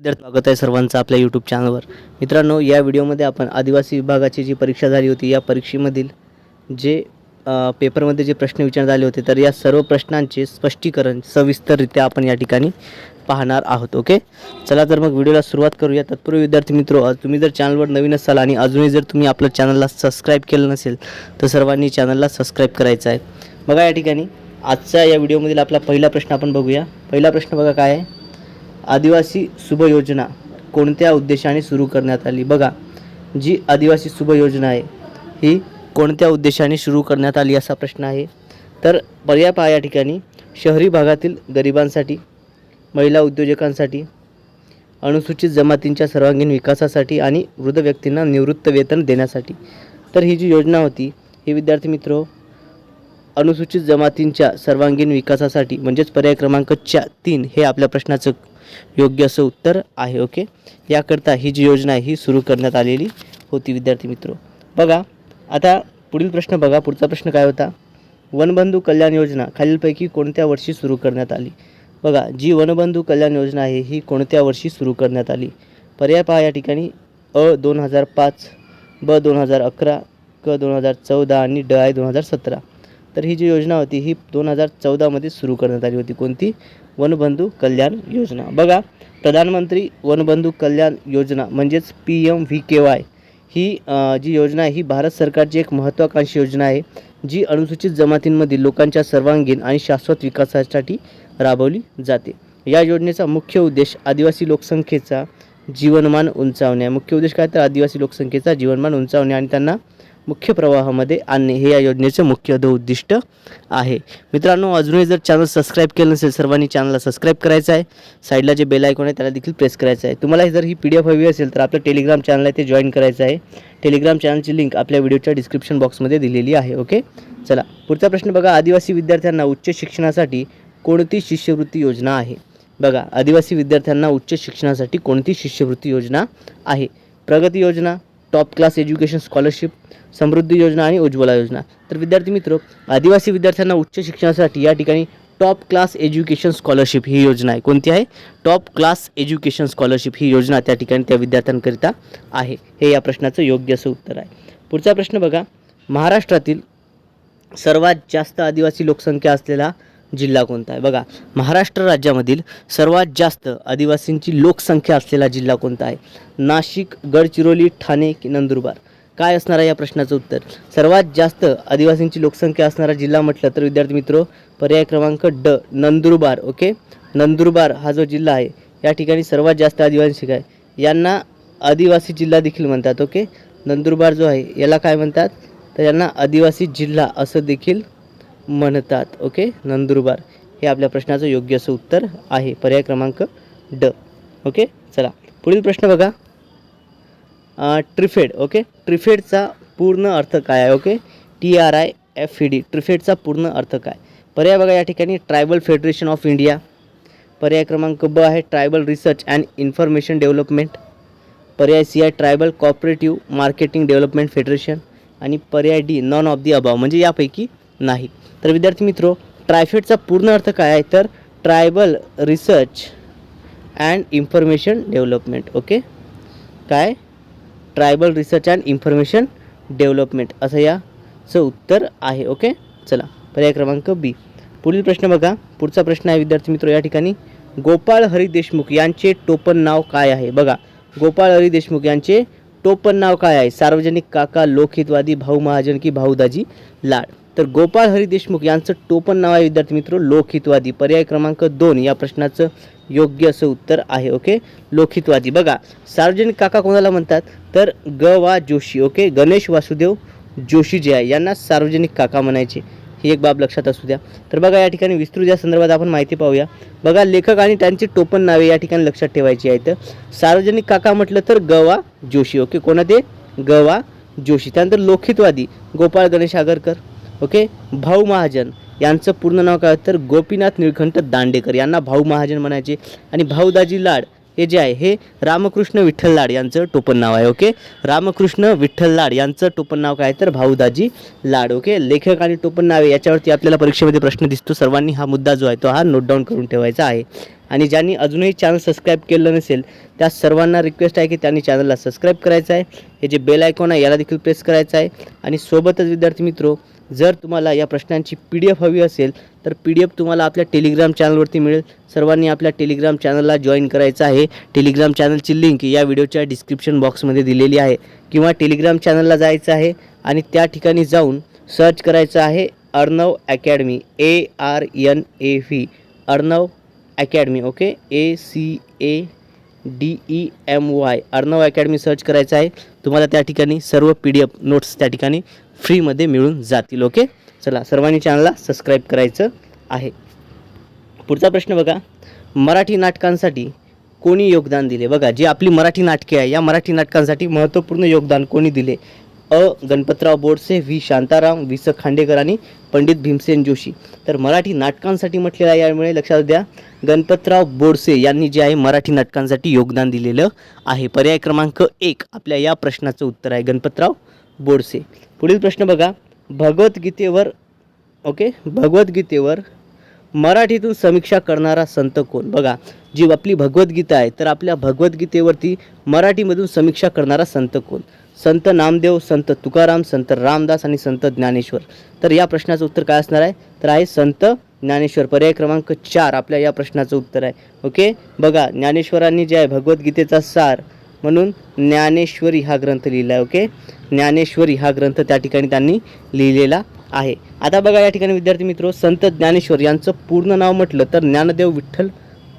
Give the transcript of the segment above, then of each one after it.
विद्यार्थी स्वागत आहे सर्वांचं आपल्या यूट्यूब चॅनलवर मित्रांनो या व्हिडिओमध्ये आपण आदिवासी विभागाची जी परीक्षा झाली होती या परीक्षेमधील जे पेपरमध्ये जे प्रश्न विचारण्यात आले होते तर या सर्व प्रश्नांचे स्पष्टीकरण सविस्तररित्या आपण या ठिकाणी पाहणार आहोत ओके? चला तर मग व्हिडिओला सुरुवात करूया. तत्पूर्वी विद्यार्थी मित्रो तुम्ही जर चॅनलवर नवीन असाल आणि अजूनही जर तुम्ही आपल्या चॅनलला सबस्क्राईब केलं नसेल तर सर्वांनी चॅनलला सबस्क्राईब करायचं आहे. बघा या ठिकाणी आजच्या या व्हिडिओमधील आपला पहिला प्रश्न आपण बघूया. पहिला प्रश्न बघा काय आहे? आदिवासी शुभ योजना कोणत्या उद्देशाने सुरू करण्यात आली? बघा जी आदिवासी शुभ योजना आहे ही कोणत्या उद्देशाने सुरू करण्यात आली असा प्रश्न आहे. तर पर्याय पहा या ठिकाणी. शहरी भागातील गरिबांसाठी महिला उद्योजकांसाठी अनुसूचित जमातींच्या सर्वांगीण विकासासाठी आणि वृद्ध व्यक्तींना निवृत्त वेतन देण्यासाठी. तर ही जी योजना होती ही विद्यार्थी मित्र अनुसूचित जमातींच्या सर्वांगीण विकासासाठी म्हणजेच पर्याय क्रमांक चा तीन हे आपल्या प्रश्नाचं योग्य असं उत्तर आहे ओके? याकरता ही जी योजना आहे ही सुरू करण्यात आलेली होती विद्यार्थी मित्र. बघा आता पुढील प्रश्न बघा पुढचा प्रश्न काय होता? वनबंधू कल्याण योजना खालीलपैकी कोणत्या वर्षी सुरू करण्यात आली? बघा जी वनबंधू कल्याण योजना आहे ही कोणत्या वर्षी सुरू करण्यात आली? पर्याय पहा या ठिकाणी. अ दोन हजार पाच ब दोन हजार अकरा क दोन हजार चौदा आणि ड आय दोन हजार सतरा. तर ही जी योजना होती ही दोन हजार चौदामध्ये सुरू करण्यात आली होती. कोणती? वनबंधू कल्याण योजना. बघा प्रधानमंत्री वनबंधू कल्याण योजना म्हणजेच P M V K Y. ही जी योजना आहे ही भारत सरकारची एक महत्त्वाकांक्षी योजना आहे जी अनुसूचित जमातींमधील लोकांच्या सर्वांगीण आणि शाश्वत विकासासाठी राबवली जाते. या योजनेचा मुख्य उद्देश आदिवासी लोकसंख्येचा जीवनमान उंचावणे आहे. मुख्य उद्देश काय? तर आदिवासी लोकसंख्येचा जीवनमान उंचावणे आणि त्यांना मुख्य प्रवाहामध्ये आणणे हे या योजनेचं मुख्य उद्दिष्ट आहे. मित्रांनो अजूनही जर चॅनल सबस्क्राईब केलं नसेल सर्वांनी चॅनलला सबस्क्राईब करायचं आहे. साईडला जे बेल आयकॉन आहे त्याला देखील प्रेस करायचं आहे. तुम्हाला जर ही पी डी एफ हवी असेल तर आपलं टेलिग्राम चॅनल आहे ते जॉईन करायचं आहे. टेलिग्राम चॅनलची लिंक आपल्या व्हिडिओच्या डिस्क्रिप्शन बॉक्समध्ये दिलेली आहे ओके चला पुढचा प्रश्न बघा. आदिवासी विद्यार्थ्यांना उच्च शिक्षणासाठी कोणती शिष्यवृत्ती योजना आहे? बघा आदिवासी विद्यार्थ्यांना उच्च शिक्षणासाठी कोणती शिष्यवृत्ती योजना आहे? प्रगती योजना टॉप क्लास एज्युकेशन स्कॉलरशिप समृद्धी योजना आणि उज्ज्वला योजना. तर विद्यार्थी मित्र आदिवासी विद्यार्थ्यांना उच्च शिक्षणासाठी या ठिकाणी टॉप क्लास एज्युकेशन स्कॉलरशिप ही योजना आहे. कोणती आहे? टॉप क्लास एज्युकेशन स्कॉलरशिप ही योजना त्या ठिकाणी त्या विद्यार्थ्यांकरिता आहे. हे या प्रश्नाचं योग्य असं उत्तर आहे. पुढचा प्रश्न बघा. महाराष्ट्रातील सर्वात जास्त आदिवासी लोकसंख्या असलेला जिल्हा कोणता आहे? बघा महाराष्ट्र राज्यामधील सर्वात जास्त आदिवासींची लोकसंख्या असलेला जिल्हा कोणता आहे? नाशिक गडचिरोली ठाणे की नंदुरबार? काय असणार आहे या प्रश्नाचं उत्तर? सर्वात जास्त आदिवासींची लोकसंख्या असणारा जिल्हा म्हटलं तर विद्यार्थी मित्र पर्याय क्रमांक ड नंदुरबार ओके? नंदुरबार हा जो जिल्हा आहे या ठिकाणी सर्वात जास्त आदिवासी आहे यांना आदिवासी जिल्हा देखील म्हणतात ओके? नंदुरबार जो आहे याला काय म्हणतात? तर यांना आदिवासी जिल्हा असं देखील म्हणतात. ओके नंदुरबार. हे आपल्या प्रश्नाचं योग्य असं उत्तर आहे. पर्याय क्रमांक ड. ओके चला. पुढील प्रश्न बघा. ट्रिफेड. ओके ट्रिफेडचा पूर्ण अर्थ काय आहे? Okay T R I F E D ट्रिफेडचा पूर्ण अर्थ काय? पर्याय बघा या ठिकाणी. ट्रायबल फेडरेशन ऑफ इंडिया पर्याय क्रमांक ब आहे tribal research and information development पर्याय सी आहे tribal cooperative marketing development federation आणि पर्याय डी नॉन ऑफ दी अभाव म्हणजे यापैकी नाही. तर विद्यार्थी मित्रो ट्रायफेडचा पूर्ण अर्थ काय आहे? तर tribal research and information development okay? काय? Tribal research and information development असं याचं उत्तर आहे ओके? चला पर्याय क्रमांक बी पुढील प्रश्न बघा. पुढचा प्रश्न आहे विद्यार्थी मित्र या ठिकाणी गोपाळ हरी देशमुख यांचे टोपण नाव काय आहे? बघा गोपाळ हरी देशमुख यांचे टोपण नाव काय आहे? सार्वजनिक काका लोकहितवादी भाऊ महाजन की भाऊदाजी लाड. तर गोपाळ हरी देशमुख यांचं टोपण नाव आहे विद्यार्थी मित्र लोकहितवादी. पर्याय क्रमांक दोन या प्रश्नाचं योग्य असं उत्तर आहे ओके? लोकहितवादी. बघा सार्वजनिक काका कोणाला म्हणतात? तर ग वा जोशी ओके? गणेश वासुदेव जोशी जे आहे यांना सार्वजनिक काका म्हणायचे. ही एक बाब लक्षात असू द्या. तर बघा या ठिकाणी विस्तृत या संदर्भात आपण माहिती पाहूया. बघा लेखक आणि त्यांची टोपण नावे या ठिकाणी लक्षात ठेवायची आहेत. सार्वजनिक काका म्हटलं तर ग वा जोशी ओके? कोणा ते? ग वा जोशी. त्यानंतर लोकहितवादी गोपाळ गणेश आगरकर. ओके? भाऊ महाजन. यांचं पूर्ण नाव काय तर गोपीनाथ निळकंठ दांडेकर. यांना भाऊ महाजन म्हणायचे. आणि भाऊदाजी लाड हे जे आहे हे रामकृष्ण विठ्ठल लाड यांचं टोपण नाव आहे ओके? रामकृष्ण विठ्ठल लाड यांचं टोपण नाव काय तर भाऊदाजी लाड ओके? लेखक आणि टोपण नावे याच्यावरती आपल्याला परीक्षेमध्ये प्रश्न दिसतो. सर्वांनी हा मुद्दा जो आहे तो हा नोट डाऊन करून ठेवायचा आहे. आणि ज्यांनी अजूनही चॅनल सबस्क्राईब केलं नसेल त्या सर्वांना रिक्वेस्ट आहे की त्यांनी चॅनलला सबस्क्राईब करायचं आहे. हे जे बेल आयकॉन आहे याला देखील प्रेस करायचं आहे. आणि सोबतच विद्यार्थी मित्रो जर तुम्हाला या प्रश्नांची पी डी एफ हवी असेल तर पी डी एफ तुम्हाला आपल्या टेलिग्राम चॅनलवरती मिळेल. सर्वांनी आपल्या टेलिग्राम चॅनलला जॉईन करायचं आहे. टेलिग्राम चॅनलची लिंक या व्हिडिओच्या डिस्क्रिप्शन बॉक्समध्ये दिलेली आहे. किंवा टेलिग्राम चॅनलला जायचं आहे आणि त्या ठिकाणी जाऊन सर्च करायचं आहे Arnav academy A R N A V Arnav academy okay A C A D E M Y Arnav academy search करायचं आहे. तुम्हाला त्या ठिकाणी सर्व पी डी एफ नोट्स त्या ठिकाणी फ्रीमध्ये मिळून जातील ओके चला सर्वांनी चॅनलला सबस्क्राईब करायचं आहे. पुढचा प्रश्न बघा. मराठी नाटकांसाठी कोणी योगदान दिले? बघा जी आपली मराठी नाटके आहे या मराठी नाटकांसाठी महत्त्वपूर्ण योगदान कोणी दिले? अ. गणपतराव बोडसे व्ही. शांताराम वि स. खांडेकर आणि पंडित भीमसेन जोशी. तर मराठी नाटकांसाठी म्हटलेलं आहे यामुळे लक्षात द्या. गणपतराव बोडसे यांनी जे आहे मराठी नाटकांसाठी योगदान दिलेलं आहे. पर्याय क्रमांक एक आपल्या या प्रश्नाचं उत्तर आहे गणपतराव बोडसे. पुढील प्रश्न बघा. भगवद्गीतेवर ओके? भगवद्गीतेवर मराठीतून समीक्षा करणारा संत कोण? बघा जी आपली भगवद्गीता आहे तर आपल्या भगवद्गीतेवरती मराठीमधून समीक्षा करणारा संत कोण? संत नामदेव संत तुकाराम संत रामदास आणि संत ज्ञानेश्वर. तर या प्रश्नाचं उत्तर काय असणार आहे? तर आहे संत ज्ञानेश्वर. पर्याय क्रमांक चार आपल्या या प्रश्नाचं उत्तर आहे. ओके? बघा ज्ञानेश्वरांनी जे आहे भगवद्गीतेचा सार म्हणून ज्ञानेश्वरी हा ग्रंथ लिहिला आहे ओके? ज्ञानेश्वरी हा ग्रंथ त्या ठिकाणी त्यांनी लिहिलेला आहे. आता बघा या ठिकाणी विद्यार्थी मित्र संत ज्ञानेश्वर यांचं पूर्ण नाव म्हटलं तर ज्ञानदेव विठ्ठल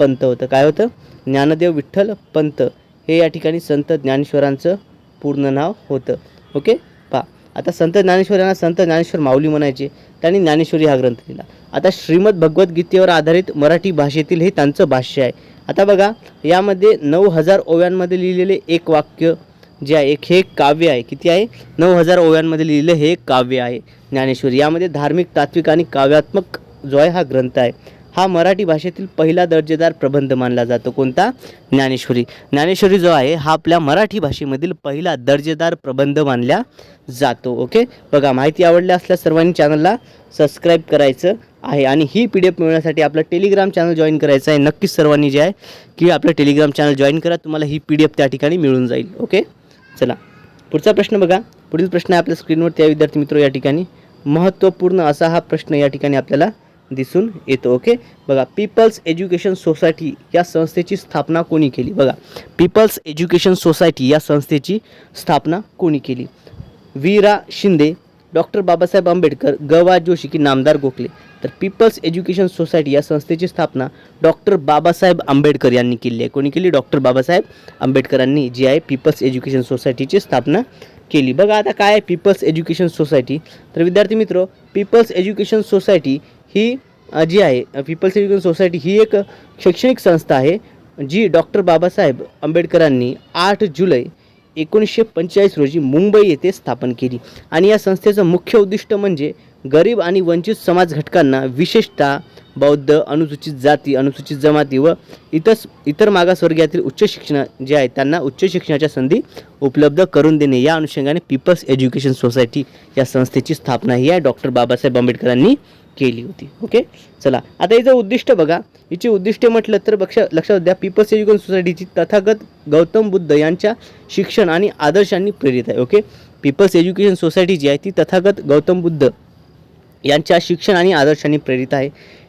पंत होतं. काय होतं? ज्ञानदेव विठ्ठल पंत. हे या ठिकाणी संत ज्ञानेश्वरांचं पूर्ण नाव होतं. ओके पहा. आता संत ज्ञानेश्वर यांना संत ज्ञानेश्वर माऊली म्हणायचे. त्यांनी ज्ञानेश्वरी हा ग्रंथ लिहिला. आता श्रीमद भगवद्गीतेवर आधारित मराठी भाषेतील हे त्यांचं भाष्य आहे. आता बघा यामध्ये नऊ हजार ओव्यांमध्ये लिहिलेले एक वाक्य जे आहे एक हे एक काव्य आहे. किती आहे? नऊ हजार ओव्यांमध्ये लिहिलेलं हे एक काव्य आहे ज्ञानेश्वरी. यामध्ये धार्मिक तात्विक आणि काव्यात्मक जो आहे हा ग्रंथ आहे. हा मराठी भाषेतील पहिला दर्जेदार प्रबंध मानला जातो. कोणता? ज्ञानेश्वरी. ज्ञानेश्वरी जो आहे हा आपल्या मराठी भाषेमधील पहिला दर्जेदार प्रबंध मानला जातो. ओके? बघा माहिती आवडली असल्यास सर्वांनी चॅनलला सबस्क्राईब करायचं आहे आणि ही पी डी एफ मिळवण्यासाठी आपलं टेलिग्राम चॅनल जॉईन करायचं आहे. नक्कीच सर्वांनी जे आहे की आपलं टेलिग्राम चॅनल जॉईन करा. तुम्हाला ही पी डी एफ त्या ठिकाणी मिळून जाईल. ओके? चला. पुढचा प्रश्न बघा. पुढील प्रश्न आहे आपल्या स्क्रीनवरती आहे विद्यार्थी मित्र या ठिकाणी. महत्त्वपूर्ण असा हा प्रश्न या ठिकाणी आपल्याला दिसून येतो ओके बघा पीपल्स एज्युकेशन सोसायटी या संस्थेची स्थापना कोणी केली? बघा पीपल्स एज्युकेशन सोसायटी या संस्थेची स्थापना कोणी केली? वीरा शिंदे डॉक्टर बाबासाहेब आंबेडकर ग वा जोशी की नामदार गोखले. तर पीपल्स एज्युकेशन सोसायटी या संस्थेची स्थापना डॉक्टर बाबासाहेब आंबेडकर यांनी केली आहे. कोणी केली? डॉक्टर बाबासाहेब आंबेडकरांनी जी आहे पीपल्स एज्युकेशन सोसायटीची स्थापना केली. बघा आता काय आहे पीपल्स एज्युकेशन सोसायटी तर विद्यार्थी मित्र पीपल्स एज्युकेशन सोसायटी ही जी आहे पीपल्स एज्युकेशन सोसायटी ही एक शैक्षणिक संस्था आहे जी डॉक्टर बाबासाहेब आंबेडकरांनी आठ जुलै एकोणीसशे पंचेचाळीस रोजी मुंबई येथे स्थापन केली. आणि या संस्थेचं मुख्य उद्दिष्ट म्हणजे गरीब आणि वंचित समाज घटकांना विशेषतः बौद्ध अनुसूचित जाती अनुसूचित जमाती व इतर इतर मागासवर्गीयातील उच्च शिक्षण जे आहे त्यांना उच्च शिक्षणाच्या संधी उपलब्ध करून देणे. या अनुषंगाने पीपल्स एज्युकेशन सोसायटी या संस्थेची स्थापना ही आहे. डॉक्टर बाबासाहेब आंबेडकरांनी केली होती. ओके चला. आता हिचं उद्दिष्ट बघा हिची उद्दिष्टे म्हटलं तर बक्ष लक्षात द्या पीपल्स एज्युकेशन सोसायटीची तथागत गौतम बुद्ध यांच्या शिक्षण आणि आदर्शांनी प्रेरित आहे. ओके पीपल्स एज्युकेशन सोसायटी जी आहे ती तथागत गौतम बुद्ध यांच्या शिक्षण आणि आदर्शांनी प्रेरित आहे.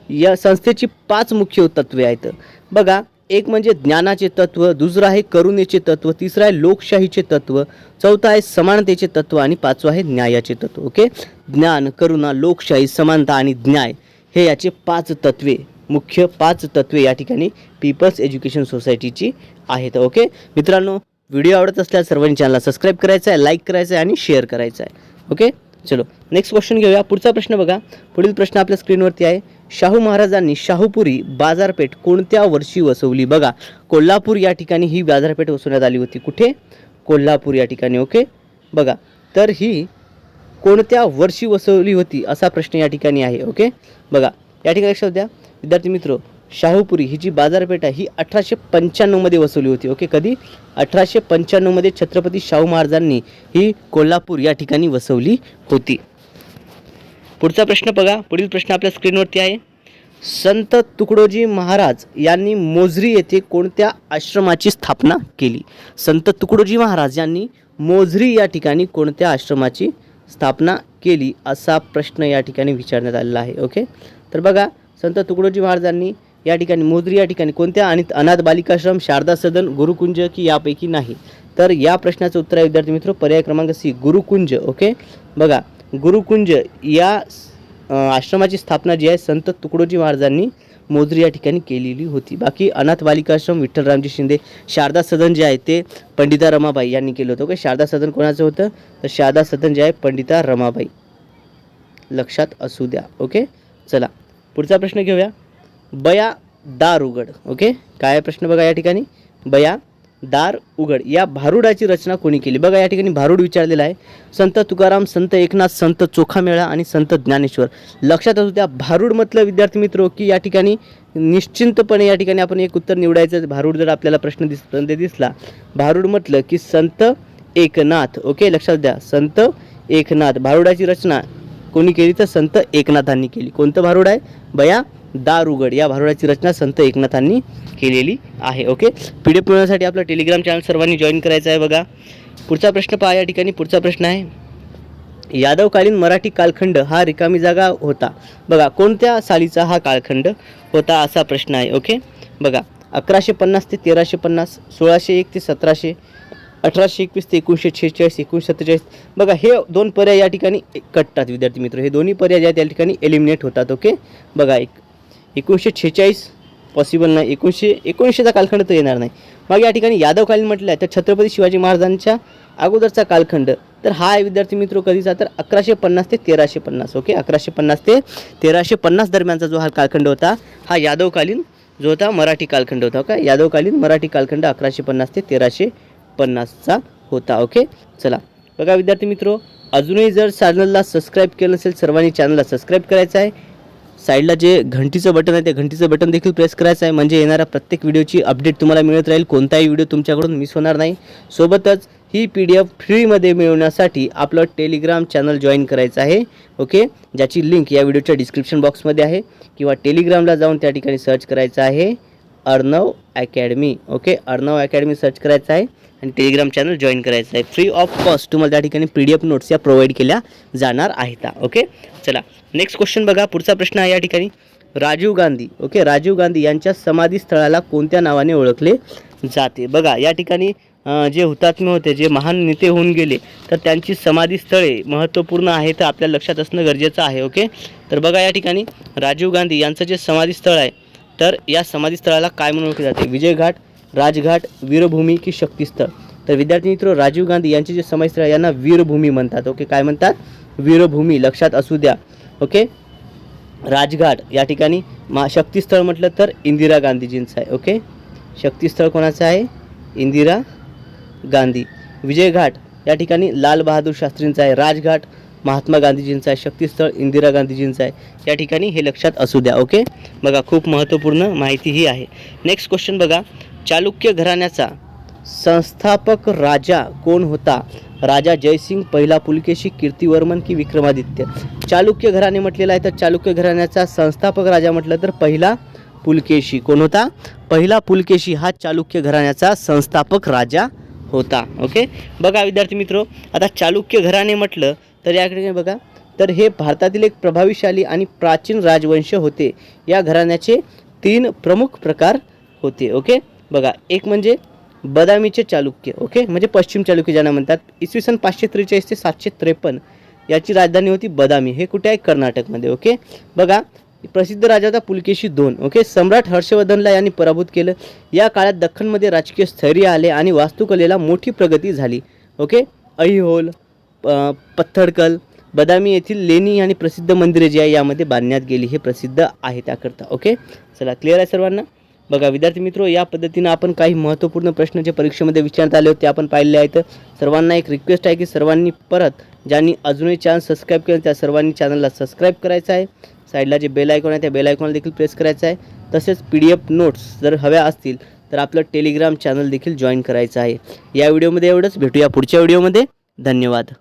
या संस्थेची पाच मुख्य तत्वे आहेत. बघा एक म्हणजे ज्ञानाचे तत्व दुसरं आहे करुणेचे तत्व तिसरं आहे लोकशाहीचे तत्व चौथं आहे समानतेचे तत्व आणि पाचवं आहे न्यायाचे तत्व. ओके ज्ञान करुणा लोकशाही समानता आणि न्याय हे याचे पाच तत्वे मुख्य पाच तत्वे या ठिकाणी पीपल्स एज्युकेशन सोसायटीची आहेत. ओके मित्रांनो व्हिडिओ आवडत असल्यास सर्वांनी चॅनलला सबस्क्राईब करायचा आहे लाईक करायचं आहे आणि शेअर करायचं आहे. ओके चलो नेक्स्ट क्वेश्चन घेऊया. पुढचा प्रश्न बघा. पुढील प्रश्न आपल्या स्क्रीनवरती आहे. शाहू महाराजांनी शाहूपुरी बाजारपेठ कोणत्या वर्षी वसवली? बघा कोल्हापूर या ठिकाणी ही बाजारपेठ वसवण्यात आली होती. कुठे? कोल्हापूर या ठिकाणी. ओके बघा तर ही कोणत्या वर्षी वसवली होती असा प्रश्न या ठिकाणी आहे ओके? बघा या ठिकाणी लक्षात द्या. विद्यार्थी मित्र शाहूपुरी ही जी बाजारपेठ आहे ही अठराशे पंच्याण्णवमध्ये वसवली होती ओके? कधी? अठराशे पंच्याण्णवमध्ये छत्रपती शाहू महाराजांनी ही कोल्हापूर या ठिकाणी वसवली होती. पुढचा प्रश्न बघा. पुढील प्रश्न आपल्या स्क्रीनवरती आहे. संत तुकडोजी महाराज यांनी मोजरी येथे कोणत्या आश्रमाची स्थापना केली? संत तुकडोजी महाराज यांनी मोजरी या ठिकाणी कोणत्या आश्रमाची स्थापना केली असा प्रश्न या ठिकाणी विचारण्यात आलेला आहे ओके तर बघा संत तुकडोजी महाराजांनी या ठिकाणी मोजरी या ठिकाणी कोणत्या आणि अनाथ बालिकाश्रम शारदा सदन गुरुकुंज की यापैकी नाही? तर या प्रश्नाचं उत्तर आहे विद्यार्थी मित्र पर्याय क्रमांक सी गुरुकुंज ओके बघा गुरुकुंज या आश्रमाची स्थापना जी आहे संत तुकडोजी महाराजांनी मोजरी या ठिकाणी केलेली होती. बाकी अनाथ बालिकाश्रम विठ्ठलरामजी शिंदे शारदा सदन जे आहे ते पंडिता रमाबाई यांनी केलं होतं. ओके? शारदा सदन कोणाचं होतं? तर शारदा सदन जे आहे पंडिता रमाबाई. लक्षात असू द्या. ओके? चला पुढचा प्रश्न घेऊया. बया दार ओके? काय प्रश्न बघा या ठिकाणी? बया दार उघड. या भारुडाची रचना कोणी केली? बघा या ठिकाणी भारूड विचारलेला आहे. संत तुकाराम संत एकनाथ संत चोखामेळा आणि संत ज्ञानेश्वर. लक्षात असू द्या भारूड म्हटलं विद्यार्थी मित्र की या ठिकाणी निश्चिंतपणे या ठिकाणी आपण एक उत्तर निवडायचं भारूड जर आपल्याला प्रश्न दिस दिसला भारूड म्हटलं की संत एकनाथ. ओके लक्षात द्या संत एकनाथ. भारुडाची रचना कोणी केली तर संत एकनाथांनी केली. कोणतं भारूड आहे? बया दार या भारुडाची रचना संत एकनाथांनी केलेली आहे ओके पी डी एफ मिळवण्यासाठी आपलं टेलिग्राम चॅनल सर्वांनी जॉईन करायचं आहे बघा. पुढचा प्रश्न पहा या ठिकाणी पुढचा प्रश्न आहे. यादवकालीन मराठी कालखंड हा रिकामी जागा होता. बघा कोणत्या सालीचा हा कालखंड होता असा प्रश्न आहे ओके बघा अकराशे पन्नास ते तेराशे पन्नास सोळाशे एक ते सतराशे अठराशे एकवीस ते एकोणीसशे छेचाळीस एकोणीसशे सत्तेचाळीस. बघा हे दोन पर्याय या ठिकाणी कटतात विद्यार्थी मित्र. हे दोन्ही पर्याय जे आहेत त्या ठिकाणी एलिमिनेट होतात ओके बघा एक एकोणीसशे छेचाळीस पॉसिबल नाही. एकोणीसशे एकोणीसशेचा कालखंड तर येणार नाही. मग या ठिकाणी यादवकालीन म्हटलं आहे तर छत्रपती शिवाजी महाराजांच्या अगोदरचा कालखंड. तर हा आहे विद्यार्थी मित्र कधीचा? तर अकराशे पन्नास ते तेराशे पन्नास ओके? अकराशे पन्नास ते तेराशे पन्नास दरम्यानचा जो हा कालखंड होता हा यादवकालीन जो होता मराठी कालखंड होता ओके? यादवकालीन मराठी कालखंड अकराशे पन्नास ते तेराशे पन्नासचा होता ओके? चला. बघा विद्यार्थी मित्र अजूनही जर चॅनलला सबस्क्राईब केलं नसेल सर्वांनी चॅनलला सबस्क्राईब करायचं आहे. साईडला जे घंटीचं बटन आहे त्या घंटीचं बटन देखील प्रेस करायचं आहे. म्हणजे येणाऱ्या प्रत्येक व्हिडिओची अपडेट तुम्हाला मिळत राहील. कोणताही व्हिडिओ तुमच्याकडून मिस होणार नाही. सोबतच ही पी डी एफ फ्रीमध्ये मिळवण्यासाठी आपलं टेलिग्राम चॅनल जॉईन करायचं आहे. ओके ज्याची लिंक या व्हिडिओच्या डिस्क्रिप्शन बॉक्समध्ये आहे. किंवा टेलिग्रामला जाऊन त्या ठिकाणी सर्च करायचं आहे. Arnav academy. Okay Arnav academy search करायचं आहे आणि टेलिग्राम चॅनल जॉईन करायचं आहे. फ्री ऑफ कॉस्ट तुम्हाला त्या ठिकाणी पी डी एफ नोट्स या प्रोव्हाइड केल्या जाणार आहेत. ओके चला. नेक्स्ट क्वेश्चन बघा. पुढचा प्रश्न आहे या ठिकाणी. राजीव गांधी. ओके राजीव गांधी यांच्या समाधी स्थळाला कोणत्या नावाने ओळखले जाते? बघा या ठिकाणी जे हुतात्मे होते जे महान नेते होऊन गेले तर त्यांची समाधी स्थळे महत्त्वपूर्ण आहे तर आपल्या लक्षात असणं गरजेचं आहे. ओके तर बघा या ठिकाणी. राजीव गांधी यांचं जे समाधी स्थळ आहे तर या समाधीस्थळाला काय म्हणून ओळखले जाते? विजयघाट राजघाट वीरभूमी की शक्तीस्थळ? तर विद्यार्थी मित्र राजीव गांधी यांचे जे समाधीस्थळ आहे, यांना वीरभूमी म्हणतात. ओके काय म्हणतात? वीरभूमी लक्षात असू द्या. ओके? राजघाट या ठिकाणी मा शक्तीस्थळ म्हटलं तर इंदिरा गांधीजींचं आहे. ओके? शक्तीस्थळ कोणाचं आहे? इंदिरा गांधी. विजयघाट या ठिकाणी लाल बहादूर शास्त्रींचा आहे. राजघाट महात्मा गांधीजींचं आहे शक्तीस्थळ इंदिरा गांधीजींचं आहे. या ठिकाणी हे लक्षात असू द्या ओके? बघा खूप महत्त्वपूर्ण माहिती ही आहे. नेक्स्ट क्वेश्चन बघा. चालुक्य घराण्याचा संस्थापक राजा कोण होता? राजा जयसिंग पहिला पुलकेशी कीर्तिवर्मन की विक्रमादित्य? चालुक्य घराणे म्हटलेलं आहे तर चालुक्य घराण्याचा संस्थापक राजा म्हटलं तर पहिला पुलकेशी कोण होता? पहिला पुलकेशी हा चालुक्य घराण्याचा संस्थापक राजा होता ओके? बघा विद्यार्थी मित्र आता चालुक्य घराणे म्हटलं तर याकडे बघा. तर हे भारतातील एक प्रभावीशाली आणि प्राचीन राजवंश होते. या घराण्याचे तीन प्रमुख प्रकार होते ओके? बघा एक म्हणजे बदामीचे चालुक्य ओके? म्हणजे पश्चिम चालुक्य ज्यांना म्हणतात. इसवी सन पाचशे त्रेचाळीस ते सातशे त्रेपन्न याची राजधानी होती बदामी. हे कुठे आहे? कर्नाटकमध्ये ओके? बघा प्रसिद्ध राजा होता पुलकेशी दोन ओके? सम्राट हर्षवर्धनला यांनी पराभूत केलं. या काळात दख्खनमध्ये राजकीय स्थैर्य आले आणि वास्तुकलेला मोठी प्रगती झाली ओके? ऐहोल पत्थडकल बदामी येथील लेणी आणि प्रसिद्ध मंदिरे जी आहे यामध्ये बांधण्यात गेली हे प्रसिद्ध आहे त्याकरता ओके? चला क्लिअर आहे सर्वांना? बघा विद्यार्थी मित्रो या पद्धतीनं आपण काही महत्त्वपूर्ण प्रश्न जे परीक्षेमध्ये विचारण्यात आले होते ते आपण पाहिले आहेत. सर्वांना एक रिक्वेस्ट आहे की सर्वांनी परत ज्यांनी अजूनही चॅनल सबस्क्राईब केलं त्या सर्वांनी चॅनलला सबस्क्राईब करायचं आहे. साईडला जे बेल आयकॉन आहे त्या बेल आयकॉनला देखील प्रेस करायचं आहे. तसेच पी डी एफ नोट्स जर हव्या असतील तर आपलं टेलिग्राम चॅनल देखील जॉईन करायचं आहे. या व्हिडिओमध्ये एवढंच. भेटूया पुढच्या व्हिडिओमध्ये धन्यवाद.